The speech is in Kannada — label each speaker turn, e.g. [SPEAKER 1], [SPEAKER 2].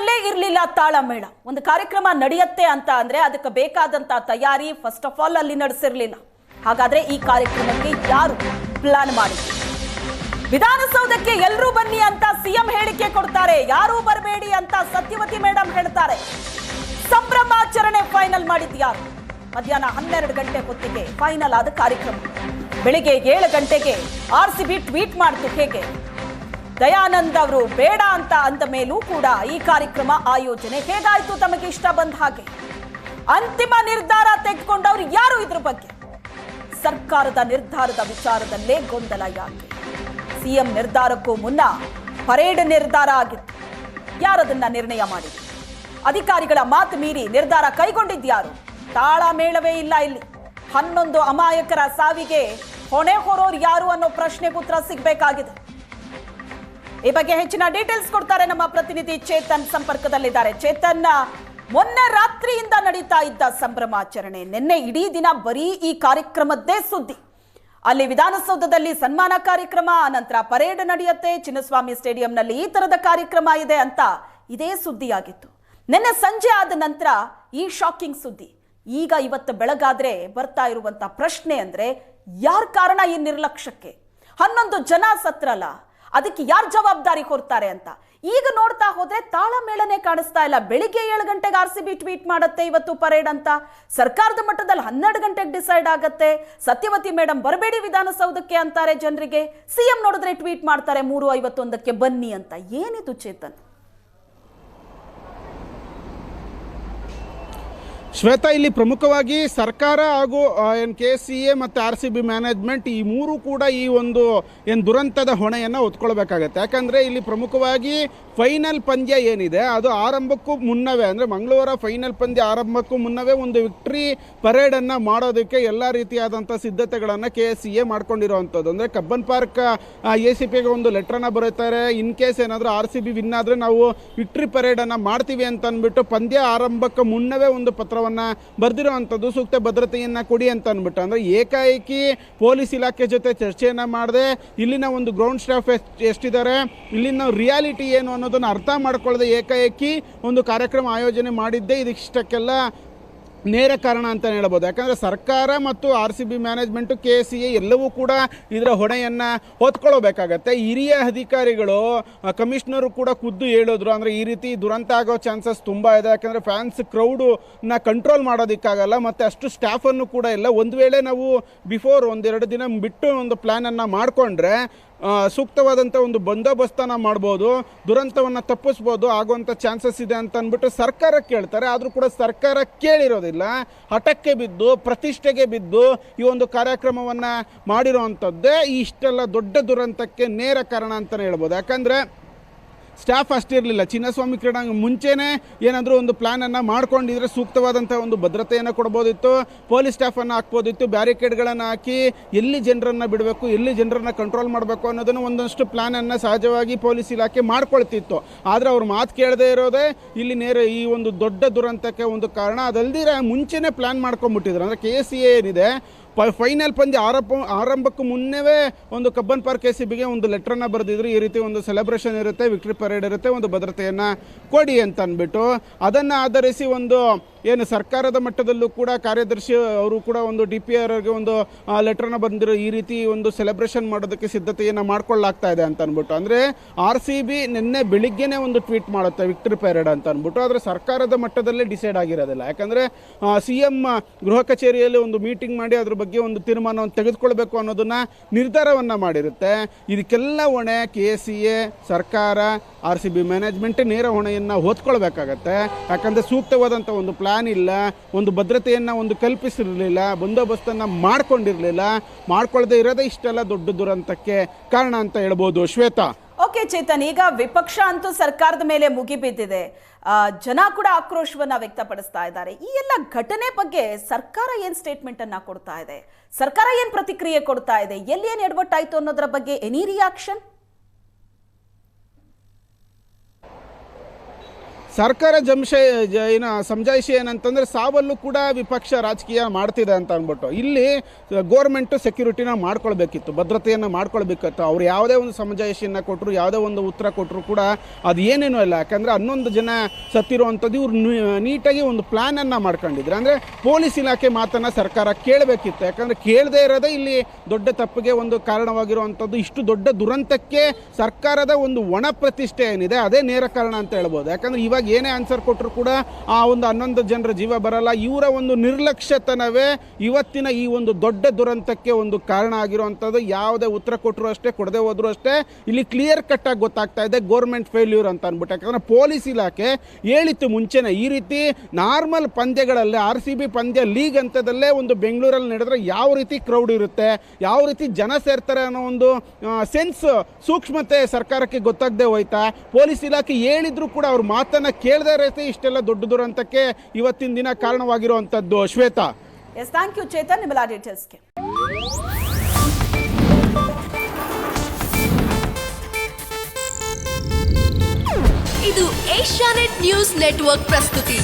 [SPEAKER 1] ಕಾರ್ಯಕ್ರಮದಲ್ಲೇ ಇರಲಿಲ್ಲ ತಾಳಮೇಳ. ಒಂದು ಕಾರ್ಯಕ್ರಮ ನಡೆಯುತ್ತೆ ಅಂತ ಅಂದರೆ ಅದಕ್ಕೆ ಬೇಕಾದಂತ ತಯಾರಿ ಫಸ್ಟ್ ಆಫ್ ಆಲ್ ಅಲ್ಲಿ ನಡೆಸಿರ್ಲಿಲ್ಲ. ಹಾಗಾದ್ರೆ ಈ ಕಾರ್ಯಕ್ರಮಕ್ಕೆ ಯಾರು ಪ್ಲಾನ್ ಮಾಡಿದ್ರು? ವಿಧಾನಸೌಧಕ್ಕೆ ಎಲ್ಲರೂ ಬನ್ನಿ ಅಂತ ಸಿಎಂ ಹೇಳಿಕೆ ಕೊಡ್ತಾರೆ. ಯಾರೂ ಬರಬೇಡಿ ಅಂತ ಸತ್ಯವತಿ ಮೇಡಮ್ ಹೇಳ್ತಾರೆ. ಸಂಭ್ರಮಾಚರಣೆ ಫೈನಲ್ ಮಾಡಿದ್ಯಾರು. ಮಧ್ಯಾಹ್ನ ಹನ್ನೆರಡು ಗಂಟೆ ಹೊತ್ತಿಗೆ ಫೈನಲ್ ಆದ ಕಾರ್ಯಕ್ರಮ. ಬೆಳಿಗ್ಗೆ ಏಳು ಗಂಟೆಗೆ ಆರ್ ಸಿ ಬಿ ಟ್ವೀಟ್ ಮಾಡ್ತು ಹೇಗೆ? ದಯಾನಂದ್ ಅವರು ಬೇಡ ಅಂತ ಅಂದ ಮೇಲೂ ಕೂಡ ಈ ಕಾರ್ಯಕ್ರಮ ಆಯೋಜನೆ ಹೇಗಾಯ್ತು ತಮಗೆ ಇಷ್ಟ ಬಂದ ಹಾಗೆ? ಅಂತಿಮ ನಿರ್ಧಾರ ತೆಗೆದುಕೊಂಡವರು ಯಾರು ಇದ್ರ ಬಗ್ಗೆ? ಸರ್ಕಾರದ ನಿರ್ಧಾರದ ವಿಚಾರದಲ್ಲೇ ಗೊಂದಲ ಯಾಕೆ? ಸಿಎಂ ನಿರ್ಧಾರಕ್ಕೂ ಮುನ್ನ ಪರೇಡ್ ನಿರ್ಧಾರ ಆಗಿತ್ತು. ಯಾರದನ್ನ ನಿರ್ಣಯ ಮಾಡಿದ್ರು? ಅಧಿಕಾರಿಗಳ ಮಾತು ಮೀರಿ ನಿರ್ಧಾರ ಕೈಗೊಂಡಿದ್ಯಾರು ತಾಳಮೇಳವೇ ಇಲ್ಲ ಇಲ್ಲಿ. ಹನ್ನೊಂದು ಅಮಾಯಕರ ಸಾವಿಗೆ ಹೊಣೆ ಹೊರೋರು ಯಾರು ಅನ್ನೋ ಪ್ರಶ್ನೆಗೆ ಉತ್ತರ ಸಿಗಬೇಕಾಗಿದೆ. ಈ ಬಗ್ಗೆ ಹೆಚ್ಚಿನ ಡೀಟೇಲ್ಸ್ ಕೊಡ್ತಾರೆ ನಮ್ಮ ಪ್ರತಿನಿಧಿ ಚೇತನ್ ಸಂಪರ್ಕದಲ್ಲಿದ್ದಾರೆ. ಚೇತನ್, ಮೊನ್ನೆ ರಾತ್ರಿಯಿಂದ ನಡೀತಾ ಇದ್ದ ಸಂಭ್ರಮಾಚರಣೆ. ನಿನ್ನೆ ಇಡೀ ದಿನ ಬರೀ ಈ ಕಾರ್ಯಕ್ರಮದ್ದೇ ಸುದ್ದಿ. ಅಲ್ಲಿ ವಿಧಾನಸೌಧದಲ್ಲಿ ಸನ್ಮಾನ ಕಾರ್ಯಕ್ರಮ, ಅನಂತರ ಪರೇಡ್ ನಡೆಯುತ್ತೆ, ಚಿನ್ನಸ್ವಾಮಿ ಸ್ಟೇಡಿಯಂನಲ್ಲಿ ಈ ತರದ ಕಾರ್ಯಕ್ರಮ ಇದೆ ಅಂತ ಇದೇ ಸುದ್ದಿಯಾಗಿತ್ತು. ನಿನ್ನೆ ಸಂಜೆ ಆದ ನಂತರ ಈ ಶಾಕಿಂಗ್ ಸುದ್ದಿ. ಈಗ ಇವತ್ತು ಬೆಳಗಾದ್ರೆ ಬರ್ತಾ ಇರುವಂತ ಪ್ರಶ್ನೆ ಅಂದ್ರೆ, ಯಾರ ಕಾರಣ ಈ ನಿರ್ಲಕ್ಷ್ಯಕ್ಕೆ? ಹನ್ನೊಂದು ಜನ ಸತ್ರಲ್ಲ ಅದಕ್ಕೆ ಯಾರು ಜವಾಬ್ದಾರಿ ಹೊರ್ತಾರೆ ಅಂತ. ಈಗ ನೋಡ್ತಾ ಹೋದ್ರೆ ತಾಳಮೇಳನೆ ಕಾಣಿಸ್ತಾ ಇಲ್ಲ. ಬೆಳಿಗ್ಗೆ ಏಳು ಗಂಟೆಗೆ ಆರ್ ಸಿ ಬಿ ಟ್ವೀಟ್ ಮಾಡುತ್ತೆ ಇವತ್ತು ಪರೇಡ್ ಅಂತ. ಸರ್ಕಾರದ ಮಟ್ಟದಲ್ಲಿ ಹನ್ನೆರಡು ಗಂಟೆಗೆ ಡಿಸೈಡ್ ಆಗತ್ತೆ. ಸತ್ಯವತಿ ಮೇಡಮ್ ಬರಬೇಡಿ ವಿಧಾನಸೌಧಕ್ಕೆ ಅಂತಾರೆ ಜನರಿಗೆ. ಸಿಎಂ ನೋಡಿದ್ರೆ ಟ್ವೀಟ್ ಮಾಡ್ತಾರೆ ಮೂರು ಐವತ್ತೊಂದಕ್ಕೆ ಬನ್ನಿ ಅಂತ. ಏನಿದು ಚೇತನ್?
[SPEAKER 2] ಶ್ವೇತಾ, ಇಲ್ಲಿ ಪ್ರಮುಖವಾಗಿ ಸರ್ಕಾರ ಹಾಗೂ ಏನು ಕೆ ಸಿ ಎ ಮತ್ತು ಆರ್ ಸಿ ಬಿ ಮ್ಯಾನೇಜ್ಮೆಂಟ್ ಈ ಮೂರು ಕೂಡ ಈ ಒಂದು, ಏನು ದುರಂತದ ಹೊಣೆಯನ್ನು ಹೊತ್ಕೊಳ್ಬೇಕಾಗತ್ತೆ. ಯಾಕಂದರೆ ಇಲ್ಲಿ ಪ್ರಮುಖವಾಗಿ ಫೈನಲ್ ಪಂದ್ಯ ಏನಿದೆ, ಅದು ಆರಂಭಕ್ಕೂ ಮುನ್ನವೇ, ಅಂದರೆ ಮಂಗಳವಾರ ಫೈನಲ್ ಪಂದ್ಯ ಆರಂಭಕ್ಕೂ ಮುನ್ನವೇ ಒಂದು ವಿಕ್ಟ್ರಿ ಪರೇಡನ್ನು ಮಾಡೋದಕ್ಕೆ ಎಲ್ಲ ರೀತಿಯಾದಂಥ ಸಿದ್ಧತೆಗಳನ್ನು ಕೆ ಸಿ ಎ ಮಾಡ್ಕೊಂಡಿರುವಂಥದ್ದು. ಅಂದರೆ ಕಬ್ಬನ್ ಪಾರ್ಕ್ ಎ ಸಿ ಪಿಗೆ ಒಂದು ಲೆಟ್ರನ್ನ ಬರೀತಾರೆ. ಇನ್ ಕೇಸ್ ಏನಾದರೂ ಆರ್ ಸಿ ಬಿ ವಿನ್ ಆದರೆ ನಾವು ವಿಕ್ಟ್ರಿ ಪರೇಡನ್ನು ಮಾಡ್ತೀವಿ ಅಂತ ಅಂದ್ಬಿಟ್ಟು ಪಂದ್ಯ ಆರಂಭಕ್ಕೆ ಮುನ್ನವೇ ಒಂದು ಪತ್ರವನ್ನು ಬರೆದಿರೋವಂಥದ್ದು ಸೂಕ್ತ ಭದ್ರತೆಯನ್ನು ಕೊಡಿ ಅಂತ ಅಂದ್ಬಿಟ್ಟು. ಅಂದರೆ ಏಕಾಏಕಿ ಪೊಲೀಸ್ ಇಲಾಖೆ ಜೊತೆ ಚರ್ಚೆಯನ್ನು ಮಾಡದೆ, ಇಲ್ಲಿನ ಒಂದು ಗ್ರೌಂಡ್ ಸ್ಟಾಫ್ ಎಷ್ಟು ಎಷ್ಟಿದ್ದಾರೆ, ಇಲ್ಲಿನ ರಿಯಾಲಿಟಿ ಏನು ಅನ್ನೋದನ್ನು ಅರ್ಥ ಮಾಡ್ಕೊಳ್ಳದೆ ಏಕಾಏಕಿ ಒಂದು ಕಾರ್ಯಕ್ರಮ ಆಯೋಜನೆ ಮಾಡಿದ್ದೆ. ಇದಕ್ಕಿಷ್ಟಕ್ಕೆಲ್ಲ ನೇರ ಕಾರಣ ಅಂತ ಹೇಳ್ಬೋದು. ಯಾಕಂದರೆ ಸರ್ಕಾರ ಮತ್ತು R C B management K C A ಎಲ್ಲವೂ ಕೂಡ ಇದರ ಹೊಣೆಯನ್ನು ಹೊತ್ಕೊಳ್ಬೇಕಾಗತ್ತೆ. ಹಿರಿಯ ಅಧಿಕಾರಿಗಳು ಕಮಿಷ್ನರು ಕೂಡ ಖುದ್ದು ಹೇಳಿದ್ರು. ಅಂದರೆ ಈ ರೀತಿ ದುರಂತ ಆಗೋ ಚಾನ್ಸಸ್ ತುಂಬ ಇದೆ. ಯಾಕಂದರೆ ಫ್ಯಾನ್ಸ್ ಕ್ರೌಡನ್ನ ಕಂಟ್ರೋಲ್ ಮಾಡೋದಕ್ಕಾಗಲ್ಲ. ಮತ್ತು ಅಷ್ಟು ಸ್ಟಾಫನ್ನು ಕೂಡ ಇಲ್ಲ. ಒಂದು ವೇಳೆ ನಾವು ಬಿಫೋರ್ ಒಂದೆರಡು ದಿನ ಬಿಟ್ಟು ಒಂದು ಪ್ಲ್ಯಾನನ್ನು ಮಾಡಿಕೊಂಡ್ರೆ ಸೂಕ್ತವಾದಂಥ ಒಂದು ಬಂದೋಬಸ್ತನ ಮಾಡ್ಬೋದು, ದುರಂತವನ್ನು ತಪ್ಪಿಸ್ಬೋದು ಆಗುವಂಥ ಚಾನ್ಸಸ್ ಇದೆ ಅಂತ ಅಂದ್ಬಿಟ್ಟು ಸರ್ಕಾರ ಕೇಳ್ತಾರೆ, ಆದರೂ ಕೂಡ ಸರ್ಕಾರ ಕೇಳಿರೋದಿಲ್ಲ. ಹಠಕ್ಕೆ ಬಿದ್ದು, ಪ್ರತಿಷ್ಠೆಗೆ ಬಿದ್ದು ಈ ಒಂದು ಕಾರ್ಯಕ್ರಮವನ್ನು ಮಾಡಿರೋ ಅಂಥದ್ದೇ ಇಷ್ಟೆಲ್ಲ ದೊಡ್ಡ ದುರಂತಕ್ಕೆ ನೇರ ಕಾರಣ ಅಂತಲೇ ಹೇಳ್ಬೋದು. ಯಾಕಂದರೆ ಸ್ಟಾಫ್ ಅಷ್ಟಿರಲಿಲ್ಲ ಚಿನ್ನಸ್ವಾಮಿ ಕ್ರೀಡಾಂಗಣ ಮುಂಚೆನೇ ಏನಾದರೂ ಒಂದು ಪ್ಲ್ಯಾನನ್ನು ಮಾಡ್ಕೊಂಡಿದ್ರೆ ಸೂಕ್ತವಾದಂಥ ಒಂದು ಭದ್ರತೆಯನ್ನು ಕೊಡ್ಬೋದಿತ್ತು, ಪೊಲೀಸ್ ಸ್ಟಾಫನ್ನು ಹಾಕ್ಬೋದಿತ್ತು ಬ್ಯಾರಿಕೇಡ್ಗಳನ್ನು ಹಾಕಿ ಎಲ್ಲಿ ಜನರನ್ನು ಬಿಡಬೇಕು, ಎಲ್ಲಿ ಜನರನ್ನು ಕಂಟ್ರೋಲ್ ಮಾಡಬೇಕು ಅನ್ನೋದನ್ನು ಒಂದಷ್ಟು ಪ್ಲ್ಯಾನನ್ನು ಸಹಜವಾಗಿ ಪೊಲೀಸ್ ಇಲಾಖೆ ಮಾಡ್ಕೊಳ್ತಿತ್ತು. ಆದರೆ ಅವ್ರ ಮಾತು ಕೇಳದೇ ಇರೋದೇ ಇಲ್ಲಿ ನೇರ ಈ ಒಂದು ದೊಡ್ಡ ದುರಂತಕ್ಕೆ ಒಂದು ಕಾರಣ. ಅದಲ್ದಿರ ಮುಂಚೆನೇ ಪ್ಲ್ಯಾನ್ ಮಾಡ್ಕೊಂಡ್ಬಿಟ್ಟಿದ್ರು. ಅಂದರೆ ಕೆ ಸಿ ಏನಿದೆ ಪ ಫೈನಲ್ ಪಂದ್ಯ ಆರಂಭ ಆರಂಭಕ್ಕೂ ಮುನ್ನವೇ ಒಂದು ಕಬ್ಬನ್ ಪಾರ್ಕ್ ಕೆ ಸಿ ಬಿಗೆ ಒಂದು ಲೆಟ್ರನ್ನು ಬರೆದಿದ್ರು. ಈ ರೀತಿ ಒಂದು ಸೆಲೆಬ್ರೇಷನ್ ಇರುತ್ತೆ ವಿಕ್ಟ್ರಿ ಪರೇಡ್ ಇರುತ್ತೆ, ಒಂದು ಭದ್ರತೆಯನ್ನು ಕೊಡಿ ಅಂತ ಅಂದ್ಬಿಟ್ಟು ಅದನ್ನು ಆಧರಿಸಿ ಒಂದು, ಏನು ಸರ್ಕಾರದ ಮಟ್ಟದಲ್ಲೂ ಕೂಡ ಕಾರ್ಯದರ್ಶಿ ಅವರು ಕೂಡ ಒಂದು ಡಿ ಪಿ ಆರ್ಗೆ ಒಂದು ಲೆಟ್ರನ್ನು ಬಂದಿರೋ ಈ ರೀತಿ ಒಂದು ಸೆಲೆಬ್ರೇಷನ್ ಮಾಡೋದಕ್ಕೆ ಸಿದ್ಧತೆಯನ್ನು ಮಾಡ್ಕೊಳ್ಳಾಗ್ತಾ ಇದೆ ಅಂತ ಅಂದ್ಬಿಟ್ಟು ಅಂದರೆ ಆರ್ ಸಿ ಬಿ ನಿನ್ನೆ ಬೆಳಿಗ್ಗೆನೇ ಒಂದು ಟ್ವೀಟ್ ಮಾಡುತ್ತೆ ವಿಕ್ಟ್ರಿ ಪ್ಯಾರೇಡ್ ಅಂತ ಅಂದ್ಬಿಟ್ಟು ಆದರೆ ಸರ್ಕಾರದ ಮಟ್ಟದಲ್ಲೇ ಡಿಸೈಡ್ ಆಗಿರೋದಿಲ್ಲ. ಯಾಕಂದರೆ ಸಿ ಎಂ ಗೃಹ ಕಚೇರಿಯಲ್ಲಿ ಒಂದು ಮೀಟಿಂಗ್ ಮಾಡಿ ಅದ್ರ ಬಗ್ಗೆ ಒಂದು ತೀರ್ಮಾನವನ್ನು ತೆಗೆದುಕೊಳ್ಬೇಕು ಅನ್ನೋದನ್ನು ನಿರ್ಧಾರವನ್ನು ಮಾಡಿರುತ್ತೆ. ಇದಕ್ಕೆಲ್ಲ ಹೊಣೆ ಕೆ ಸಿ ಎ ಸರ್ಕಾರ ಆರ್ ಸಿ ಬಿ ಮ್ಯಾನೇಜ್ಮೆಂಟ್ ನೇರ ಹೊಣೆಯನ್ನು ಹೊತ್ಕೊಳ್ಬೇಕಾಗತ್ತೆ. ಯಾಕಂದರೆ ಸೂಕ್ತವಾದಂಥ ಒಂದು ಪ್ಲ್ಯಾನ್ ಇಲ್ಲ, ಒಂದು ಭದ್ರತೆಯನ್ನು ಒಂದು ಕಲ್ಪಿಸಿರಲಿಲ್ಲ, ಬಂದೋಬಸ್ತನ್ನು ಮಾಡ್ಕೊಂಡಿರಲಿಲ್ಲ. ಮಾಡ್ಕೊಳ್ಳದೆ ಇರೋದೇ ಇಷ್ಟೆಲ್ಲ ದೊಡ್ಡ ದುರಂತಕ್ಕೆ ಕಾರಣ ಅಂತ ಹೇಳ್ಬೋದು ಶ್ವೇತಾ.
[SPEAKER 1] ಓಕೆ ಚೇತನ್, ಈಗ ವಿಪಕ್ಷ ಅಂತೂ ಸರ್ಕಾರದ ಮೇಲೆ ಮುಗಿಬಿದ್ದಿದೆ. ಜನ ಕೂಡ ಆಕ್ರೋಶವನ್ನ ವ್ಯಕ್ತಪಡಿಸ್ತಾ ಇದ್ದಾರೆ. ಈ ಎಲ್ಲ ಘಟನೆ ಬಗ್ಗೆ ಸರ್ಕಾರ ಏನ್ ಸ್ಟೇಟ್ಮೆಂಟ್ ಅನ್ನ ಕೊಡ್ತಾ ಇದೆ? ಸರ್ಕಾರ ಏನ್ ಪ್ರತಿಕ್ರಿಯೆ ಕೊಡ್ತಾ ಇದೆ? ಎಲ್ಲಿ ಏನ್ ಎಡವಟ್ಟಾಯ್ತು ಅನ್ನೋದ್ರ ಬಗ್ಗೆ ಎನಿ ರಿಯಾಕ್ಷನ್
[SPEAKER 2] ಸರ್ಕಾರ ಜಂಶ ಏನು ಸಮಜಾಯಿಷಿ ಏನಂತಂದ್ರೆ ಸಾವಲ್ಲೂ ಕೂಡ ವಿಪಕ್ಷ ರಾಜಕೀಯ ಮಾಡ್ತಿದೆ ಅಂತ ಅಂದ್ಬಿಟ್ಟು. ಇಲ್ಲಿ ಗೋರ್ಮೆಂಟ್ ಸೆಕ್ಯೂರಿಟಿನ ಮಾಡ್ಕೊಳ್ಬೇಕಿತ್ತು, ಭದ್ರತೆಯನ್ನು ಮಾಡ್ಕೊಳ್ಬೇಕಿತ್ತು. ಅವ್ರು ಯಾವುದೇ ಒಂದು ಸಮಜಾಯಿಷಿಯನ್ನು ಕೊಟ್ಟರು ಯಾವುದೇ ಒಂದು ಉತ್ತರ ಕೊಟ್ಟರು ಕೂಡ ಅದು ಏನೇನೂ ಇಲ್ಲ. ಯಾಕಂದ್ರೆ ಹನ್ನೊಂದು ಜನ ಸತ್ತಿರುವಂಥದ್ದು ಇವ್ರು ನೀಟಾಗಿ ಒಂದು ಪ್ಲ್ಯಾನನ್ನು ಮಾಡ್ಕೊಂಡಿದ್ರು. ಅಂದರೆ ಪೊಲೀಸ್ ಇಲಾಖೆ ಮಾತನ್ನು ಸರ್ಕಾರ ಕೇಳಬೇಕಿತ್ತು. ಯಾಕಂದರೆ ಕೇಳದೇ ಇರೋದೇ ಇಲ್ಲಿ ದೊಡ್ಡ ತಪ್ಪಿಗೆ ಒಂದು ಕಾರಣವಾಗಿರುವಂಥದ್ದು. ಇಷ್ಟು ದೊಡ್ಡ ದುರಂತಕ್ಕೆ ಸರ್ಕಾರದ ಒಂದು ಒಣ ಪ್ರತಿಷ್ಠೆ ಏನಿದೆ, ಅದೇ ನೇರ ಕಾರಣ ಅಂತ ಹೇಳ್ಬೋದು. ಯಾಕಂದ್ರೆ ಇವಾಗ ಏನೇ ಆನ್ಸರ್ ಕೊಟ್ಟರು ಕೂಡ ಆ ಒಂದು ಹನ್ನೊಂದು ಜನರ ಜೀವ ಬರಲ್ಲ. ಇವರ ಒಂದು ನಿರ್ಲಕ್ಷ್ಯತನವೇ ಇವತ್ತಿನ ಈ ಒಂದು ದೊಡ್ಡ ದುರಂತಕ್ಕೆ ಒಂದು ಕಾರಣ ಆಗಿರುವಂಥದ್ದು ಯಾವುದೇ ಉತ್ತರ ಕೊಟ್ಟರು ಅಷ್ಟೇ, ಕೊಡದೆ ಹೋದ್ರು ಅಷ್ಟೇ. ಇಲ್ಲಿ ಕ್ಲಿಯರ್ ಕಟ್ ಆಗಿ ಗೊತ್ತಾಗ್ತಾ ಇದೆ ಗೋರ್ಮೆಂಟ್ ಫೇಲ್ಯೂರ್ ಅಂತ ಅಂದ್ಬಿಟ್ಟು ಯಾಕಂದರೆ ಪೊಲೀಸ್ ಇಲಾಖೆ ಹೇಳಿತ್ತು ಮುಂಚೆನೇ ಈ ರೀತಿ ನಾರ್ಮಲ್ ಪಂದ್ಯಗಳಲ್ಲಿ ಆರ್ ಸಿ ಬಿ ಪಂದ್ಯ ಲೀಗ್ ಹಂತದಲ್ಲೇ ಒಂದು ಬೆಂಗಳೂರಲ್ಲಿ ನಡೆದ್ರೆ ಯಾವ ರೀತಿ ಕ್ರೌಡ್ ಇರುತ್ತೆ, ಯಾವ ರೀತಿ ಜನ ಸೇರ್ತಾರೆ ಅನ್ನೋ ಒಂದು ಸೆನ್ಸ್ ಸೂಕ್ಷ್ಮತೆ ಸರ್ಕಾರಕ್ಕೆ ಗೊತ್ತಾಗದೆ ಹೋಯ್ತಾ. ಪೊಲೀಸ್ ಇಲಾಖೆ ಹೇಳಿದ್ರು ಕೂಡ ಅವ್ರ ಮಾತನ್ನ ಕೇಳದೇ ಇರತ್ತೆ ಇಷ್ಟೆಲ್ಲ ದೊಡ್ಡ ದುರಂತಕ್ಕೆ ಇವತ್ತಿನ ದಿನ ಕಾರಣವಾಗಿರುವಂಥದ್ದು Shweta.
[SPEAKER 1] Yes thank you Chetan ನಿಮ್ಮೆಲ್ಲ ಡೀಟೇಲ್ಸ್ಗೆ
[SPEAKER 3] ಇದು ಏಷ್ಯಾನೆಟ್ ನ್ಯೂಸ್ ನೆಟ್ವರ್ಕ್ ಪ್ರಸ್ತುತಿ.